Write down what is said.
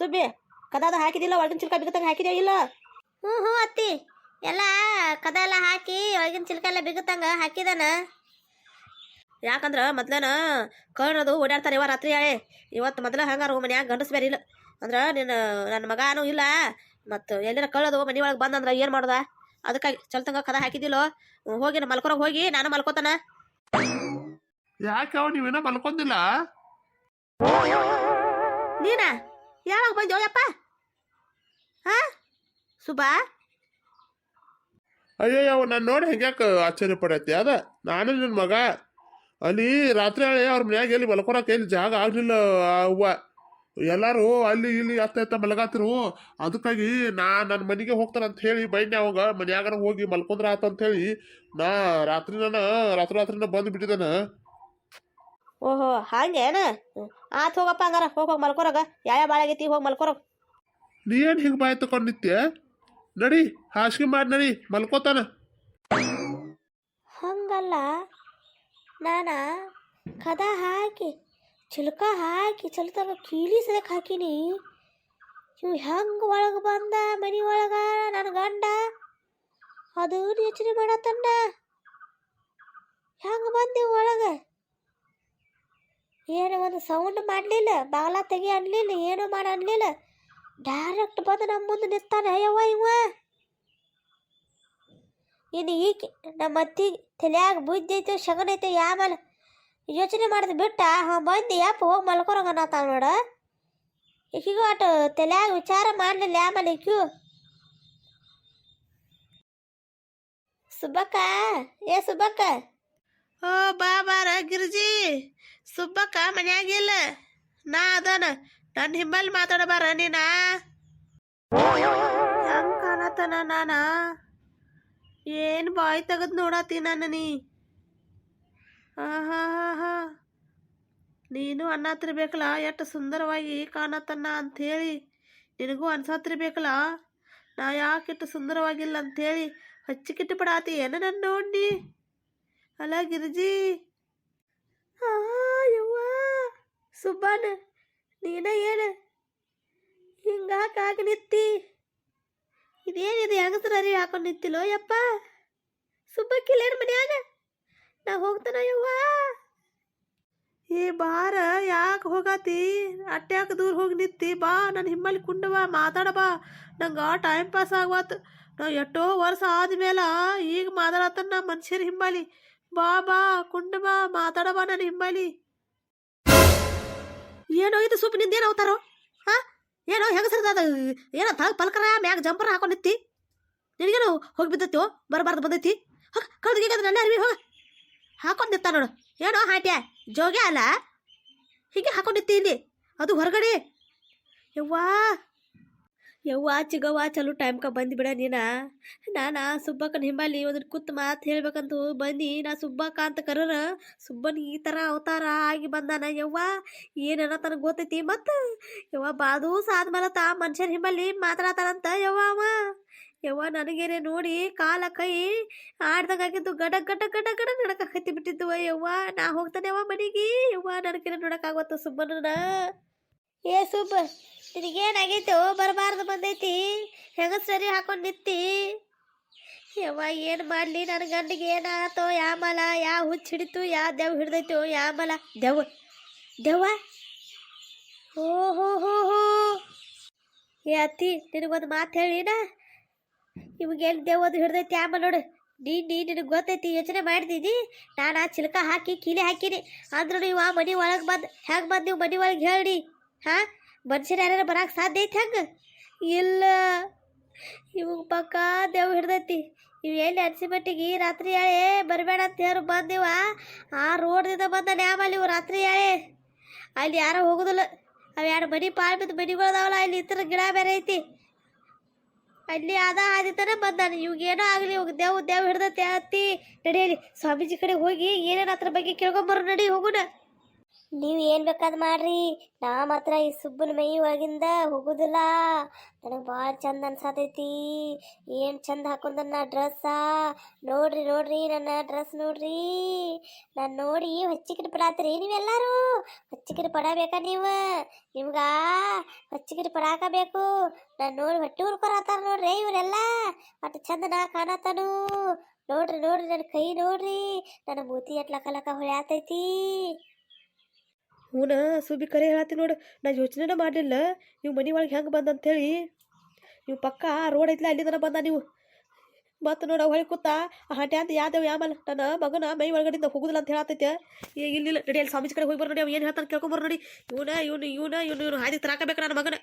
ಸುಬ್ಬಿ ಕದಾದ ಹಾಕಿದಿಲ್ಲ ಒಳಗಿನ ಚಿಲ್ಕ ಬಿಗತಂಗ ಹಾಕಿದ್ಯಾ ಇಲ್ಲ? ಹ್ಞೂ ಹ್ಞೂ ಅತ್ತಿ. ಎಲ್ಲ ಕದ ಎಲ್ಲ ಹಾಕಿ ಒಳಗಿನ ಚಿಲ್ಕ ಎಲ್ಲ ಬಿಗುತ್ತಂಗ ಹಾಕಿದಾನ. ಯಾಕಂದ್ರೆ ಮೊದ್ಲನ ಕಳ್ಳರದು ಓಡಾಡ್ತಾರೆ ಇವ ರಾತ್ರಿ ಹೇಳಿ ಇವತ್ತು ಮೊದಲ ಹಂಗಾರ ಮನ್ಯಾಗ ಗಂಡಸ್ ಬೇರೆ ಇಲ್ಲ. ಅಂದ್ರೆ ನಿನ್ನ ನನ್ನ ಮಗನೂ ಇಲ್ಲ. ಮತ್ತು ಎಲ್ಲರ ಕಳ್ಳದು ಮನೆ ಒಳಗೆ ಬಂದಂದ್ರೆ ಏನು ಮಾಡ್ದ? ಅದಕ್ಕಾಗಿ ಚಲ್ತಂಗ ಕದ ಹಾಕಿದಿಲ್ಲೋ ಹೋಗಿ ನಾನು ಮಲ್ಕೊರಗ್ ಹೋಗಿ ನಾನು ಮಲ್ಕೋತಾನ. ಯಾಕೆ ಅವ ನೀವೇನ ಮಲ್ಕೊಂದಿಲ್ಲ? ನೀನಾ? ಯಾವಾಗ ಬಂದೋಯಪ್ಪ ಹಾ ಸುಬಾ ಅಯ್ಯೋ ನಾನು ನೋಡಿ ಹೆಂಗ್ಯಾಕೆ ಆಶ್ಚರ್ಯ ಪಡೈತಿ ಅದ ನಾನು ನಿನ್ನ ಮಗ ಅಲ್ಲಿ ರಾತ್ರಿ ಅವ್ರ ಮನ್ಯಾಗ ಎಲ್ಲಿ ಮಲ್ಕೊಳಕ್ಕೆ ಎಲ್ಲಿ ಜಾಗ ಆಗ್ಲಿಲ್ಲ ಅವ್ವ ಎಲ್ಲರೂ ಅಲ್ಲಿ ಇಲ್ಲಿ ಅತ್ತ ಎತ್ತ ಮಲಗಾತಿರು ಅದಕ್ಕಾಗಿ ನಾ ನನ್ನ ಮನೆಗೆ ಹೋಗ್ತಾನ ಅಂತ ಹೇಳಿ ಬೈನ್ಯ ಅವಾಗ ಮನ್ಯಾಗನ ಹೋಗಿ ಮಲ್ಕೊಂಡ್ರ ಆತ ಅಂತ ಹೇಳಿ ನಾ ರಾತ್ರಿ ನಾನು ರಾತ್ರಿ ರಾತ್ರಿನ ಬಂದು ಬಿಟ್ಟಿದ್ದಾನ ಓಹೋ ಹಾಗೇನ? ಆತ್ ಹೋಗಪ್ಪ ಹಂಗಾರ ಹೋಗಿ ಹೋಗಿ ಮಲ್ಕೊರಗ. ಯಾವ ಬಾಳಾಗೈತಿ ಹೋಗಿ ಮಲ್ಕೊರಗ್ ನೀ ಏನು ಹಿಂಗೆ ಬಾಯ್ ತಗೊಂಡ್ ನಿತ್ಯ? ನಡಿ ಹಾಸಿಗೆ ಮಾಡಿ ನಡಿ ಮಲ್ಕೋತಾನ. ಹಂಗಲ್ಲ. ನಾನ ಕದ ಹಾಕಿ ಚಿಲ್ಕ ಹಾಕಿ ಚಲ್ತಾಗ ಕೀಲಿ ಸದಕ್ಕೆ ಹಾಕಿನಿ. ಇವ್ ಹೆಂಗೆ ಒಳಗೆ ಬಂದ ಮನೆ ಒಳಗ ನನ್ನ ಗಂಡ? ಅದು ಯೋಚನೆ ಮಾಡತ್ತಂಡ ಹೆಂಗೆ ಬಂದಿ ಒಳಗೆ? ಏನು ಒಂದು ಸೌಂಡ್ ಮಾಡಲಿಲ್ಲ ಬಾಗ್ಲ ತೆಗಿ ಅನ್ಲಿಲ್ಲ, ಏನು ಮಾಡಿ ಅನ್ಲಿಲ್ಲ. ಡೈರೆಕ್ಟ್ ಬಂದು ನಮ್ಮ ಮುಂದೆ ನಿಂತಾನೆ, ಯವ್ವ ಇವ ಇನ್ನು ಈಕೆ ನಮ್ಮ ಅತ್ತಿ ತಲೆಯಾಗ ಬುದ್ಧಿ ಐತೆ, ಶಗನ್ ಐತೆ ಯಾಮಲ ಯೋಚನೆ ಮಾಡಿದ್ ಬಿಟ್ಟ ಹಾಂ ಬಂದು ಯಪ್ಪ ಹೋಗಿ ಮಲ್ಕೊರಂಗನಾತ ನೋಡ. ಈಕಿಗೂ ಅಟ್ ತಲೆಯಾಗ ವಿಚಾರ ಮಾಡಲಿಲ್ಲ ಆಮೇಲೆ ಈಕ್ಯೂ ಸುಬ್ಬಕ್ಕ, ಏ ಸುಬ್ಬಕ್ಕ. ಓ ಬಾ. ಸುಬ್ಬಕ್ಕ ಮನ್ಯಾಗಿಲ್ಲ ನಾ ಅದಾನ. ನನ್ನ ಹಿಂಬಲ್ಲಿ ಮಾತಾಡಬಾರ ನೀನ? ಹೆಂಗ್ ಕಾಣತನ ನಾನ? ಏನ್ ಬಾಯ್ ತೆಗದ್ ನೋಡತಿ ನನ್ನ ನೀ. ನೀನು ಅನ್ನತ್ತಿರ್ಬೇಕಲ್ಲ ಎಷ್ಟು ಸುಂದರವಾಗಿ ಕಾಣತನ್ನ ಅಂಥೇಳಿ ನಿನಗೂ ಅನ್ಸತ್ತಿರ್ಬೇಕಲ್ಲ ನಾ ಯಾಕೆ ಇಟ್ಟು ಸುಂದರವಾಗಿಲ್ಲ ಅಂಥೇಳಿ ಹಚ್ಚಿಕಿಟ್ಟು ಪಡಾತಿ ಏನ ನನ್ನ ನೋಡಿ ಅಲ್ಲ ಗಿರಿಜಿ. ಯವ್ವ ಸುಬ್ಬನ, ನೀನ ಏನು? ಹಿಂಗಾಕಾಗಿ ನಿತ್ತಿ? ಇದೇನಿದು ಹೆಂಗಸ್ರ ಹಾಕೊಂಡು ನಿಂತಿಲ್ಲೋ ಯಪ್ಪ? ಸುಬ್ಬಕ್ಕಿಲ್ಲೇನು ಮನ್ಯಾಗ? ನಾ ಹೋಗ್ತಾನ ಯವ್ವ? ಏ ಬಾರ ಯಾಕೆ ಹೋಗಾತಿ? ಅಟ್ಯಾಕ ದೂರ ಹೋಗಿ ನಿತ್ತಿ, ಬಾ ನನ್ನ ಹಿಮ್ಮಲ್ಲಿ ಕುಂಡವ ಬಾ, ಮಾತಾಡ ಬಾ. ನಂಗೆ ಟೈಮ್ ಪಾಸ್ ಆಗ್ವಾತು. ನಾ ಎಷ್ಟೋ ವರ್ಷ ಆದ್ಮೇಲೆ ಈಗ ಮಾತಾಡತ್ತ ನಾ ಮನುಷ್ಯರ ಹಿಂಬಾಲಿ ಬಾ ಬಾ, ಕುಂಡ ಬಾ, ಮಾತಾಡ ಬಾ ನನ್ನ ಹಿಂಬಾಲಿ ಏನೋ ಇದು ಸೂಪ್ ನಿಂದೇನು ಅವತಾರೋ? ಹಾ? ಏನೋ ಹೆಂಗಸರದ ಏನೋ ತಾಗ ಪಲ್ಕರ, ಮ್ಯಾಗ ಜಂಪರ್ ಹಾಕೊಂಡು ನಿತ್ತಿ ನಿನಗೇನು ಹೋಗಿ ಬಿದ್ದತ್ತೋ ಬರಬಾರ್ದು ಬಂದೈತಿ? ಹೋಗ, ಕಳ್ದು ನನ್ನ ಅರಿವಿ ಹೋಗ. ಹಾಕೊಂಡು ನಿತ್ತ ನೋಡು. ಏನೋ ಹಾಟ್ಯ? ಜೋಗೆ ಅಲ್ಲ? ಹೀಗೆ ಹಾಕೊಂಡಿತ್ತಿ ಇಲ್ಲಿ? ಅದು ಹೊರಗಡೆ? ಯವ್ವಾ ಯವ್ವಾ, ಚಿಗವ್ವ, ಚಲೋ ಟೈಮ್ಕ ಬಂದ್ಬಿಡ ನೀನ. ನಾನ ಸುಬ್ಬಕ್ಕನ ಹಿಂಬಾಲಿ ಒಂದು ಕುತ್ ಮಾತು ಹೇಳ್ಬೇಕಂತ ಬಂದು, ನಾ ಸುಬ್ಬಕ್ಕ ಅಂತ ಕರರ ಸುಬ್ಬನ್ ಈ ಥರ ಅವತಾರ ಆಗಿ ಬಂದಾನ ಯವ್ವ. ಏನನ ತನಗೆ ಗೊತ್ತೈತಿ ಮತ್ತು? ಯವ್ವ, ಬಾದು ಆದ್ಮೇಲೆ ತಾ ಮನುಷ್ಯ ಹಿಂಬಲ್ಲಿ ಮಾತಾಡತಾನಂತ ಯವ್ವ ಅವ. ಯವ್ವ, ನನಗೇನೆ ನೋಡಿ ಕಾಲ ಕೈ ಆಡ್ದಂಗಾಗಿದ್ದು ಗಡ ಗಡ ಗಡ ಗಡ ನಡಕ ಹತ್ತಿ ಬಿಟ್ಟಿದ್ದು ಯವ್ವ. ನಾ ಹೋಗ್ತಾನೆ ಯವ್ವ ಮನೆಗೆ. ಯವ್ವ, ನನಗೇನೆ ನೋಡೋಕ್ಕಾಗತ್ತ ಸುಬ್ಬನ ಏ ಸುಬ್ಬ ನಿನಗೇನಾಗೈತು ಬರಬಾರ್ದು ಬಂದೈತಿ. ಹೆಂಗ ಸರಿ ಹಾಕೊಂಡು ನಿತ್ತಿ ಯವ್ವ, ಏನು ಮಾಡಲಿ? ನನ್ನ ಗಂಡಿಗೆ ಏನಾಗತ್ತೋ ಯಾಮಲ ಯಾ ಹುಚ್ಚ ಹಿಡಿತು? ಯಾ ದೆವ್ ಹಿಡ್ದೈತೋ? ಯಾಮಲ ದೆವ್ ದೆವ್ವ. ಓ ಹೋ ಹೋ ಹೋ ಏ ಅತ್ತಿ ನಿನಗೊಂದು ಮಾತು ಹೇಳಿನ? ಎಲ್ಲಿ ಅದು ಹಿಡ್ದೈತಿ? ಆಮೇಲೆ ನೋಡು. ನೀ ನೀ, ನಿನಗೆ ಗೊತ್ತೈತಿ? ಯೋಚನೆ ಮಾಡ್ತಿದ್ದಿ ನಾನು ಆ ಚಿಲ್ಕ ಹಾಕಿ, ಕೀಲಿ ಹಾಕಿನಿ. ಅಂದ್ರೂ ನೀವು ಆ ಮನೆ ಒಳಗೆ ಬಂದು, ಹೆಂಗೆ ಬಂದು ನೀವು ಮನೆ ಒಳಗೆ ಹೇಳಿ ಹಾಂ? ಮನುಷ್ಯರು ಯಾರು ಬರಕ್ಕೆ ಸಾಧ್ಯ ಐತೆ ಹಂಗೆ? ಇಲ್ಲ. ಇವಾಗ ಪಕ್ಕ ದೇವ್ ಹಿಡ್ದೈತಿ. ಇವು ಎಲ್ಲಿ ಅನ್ಸಿ ಮಟ್ಟಿಗೆ ರಾತ್ರಿ ಹೇಳೇ ಬರಬೇಡ ಅಂತ ಹೇಳಿ ಬಂದಿವ. ಆ ರೋಡ್ದಿಂದ ಬಂದಾನೆ ಆಮೇಲೆ ಇವು ರಾತ್ರಿ ಹೇಳೇ ಅಲ್ಲಿ ಯಾರೋ ಹೋಗೋದಿಲ್ಲ. ಅವು ಎರಡು ಮನೆ ಪಾಲ್ ಬಿದ್ದು ಮನೆಗಳದಾವಲ್ಲ, ಅಲ್ಲಿ ಇತರ ಗಿಡ ಬೇರೆ ಐತಿ. ಅಲ್ಲಿ ಅದ ಆದಿತನ ಬಂದಾನೆ. ಇವಾಗ ಏನೋ ಆಗಲಿ, ಇವಾಗ ದೇವ್ ದೇವ್ ಹಿಡ್ದತ್ತೆ ಅತ್ತಿ. ನಡಿಯಲಿ ಸ್ವಾಮೀಜಿ ಕಡೆ ಹೋಗಿ ಏನೇನು ಅದ್ರ ಬಗ್ಗೆ ಕೇಳ್ಕೊಂಬರು ನಡಿ ಹೋಗುಣ. ನೀವು ಏನು ಬೇಕಾದ್ ಮಾಡ್ರಿ. ನಾ ಮಾತ್ರ ಈ ಸುಬ್ಬನ ಮೈ ಒಳಗಿಂದ ಹೋಗುದಿಲ್ಲ. ನನಗೆ ಭಾಳ ಚಂದ ಅನ್ಸತೈತಿ. ಏನು ಚಂದ ಹಾಕೊಂಡ ನಾ ಡ್ರೆಸ್ಸಾ? ನೋಡ್ರಿ ನೋಡ್ರಿ, ನನ್ನ ಡ್ರೆಸ್ ನೋಡ್ರಿ. ನಾನು ನೋಡಿ ಹೊಚ್ಚಿಕಿರಿ ಪಡಾತ್ರಿ ನೀವೆಲ್ಲರೂ. ಹೊಚ್ಚಿಕಿರಿ ಪಡಬೇಕಾ ನೀವು? ನಿಮ್ಗ ಹೊಚ್ಚಿಕಿರಿ ಪಡಾಕಬೇಕು ನಾನು ನೋಡಿ ಹೊಟ್ಟೆ ಹುರ್ಕೊರತ್ತಾರ ನೋಡ್ರಿ ಇವರೆಲ್ಲ. ಒಟ್ಟು ಚಂದ ನಾ ಕಾಣತ್ತಾನು ನೋಡ್ರಿ ನೋಡ್ರಿ ನನ್ನ ಕೈ ನೋಡ್ರಿ. ನನ್ನ ಮೂತಿ ಎಟ್ಲಕ್ಕ ಲಕ್ಕ ಲಕ ಹೊಳ್ಯಾತೈತಿ. ಹೂನ ಸುಬಿ ಕರೆ ಹೇಳತ್ತಿ ನೋಡು. ನಾ ಯೋಚನೆನೇ ಮಾಡಲಿಲ್ಲ. ನೀವು ಮನೆ ಒಳಗೆ ಹೆಂಗೆ ಬಂದ ಅಂತೇಳಿ. ನೀವು ಪಕ್ಕ ರೋಡ್ ಐತ್ಲ, ಅಲ್ಲಿ ತನಕ ಬಂದ ನೀವು. ಮತ್ತು ನೋಡ ಹೊಳಿ ಕೂತ ಹಂಟೆ ಅಂತ ಯಾವ್ದೇವ್ ಯಾಮಲ್ ನನ್ನ ಮಗನ ಮೈ ಒಳಗಡೆಯಿಂದ ಹೋಗುದಿಲ್ಲ ಅಂತ ಹೇಳತ್ತೈತೆ ಈಗ ಇಲ್ಲಿಲ್ಲ ನಡಿ ಅಲ್ಲಿ ಸ್ವಾಮೀಜಿ ಕಡೆ ಹೋಗಿ ಬರೋ ನೋಡಿ ಅವ್ ಏನು ಹೇಳ್ತಾನೆ ಕೇಳ್ಕೊಂಬರ್ ನೋಡಿ. ಇವನ, ಇವನು ಇವನ, ಇವನು ಇವನು, ಹಾದಿ ತರಾಕಬೇಕು ನನ್ನ ಮಗನ.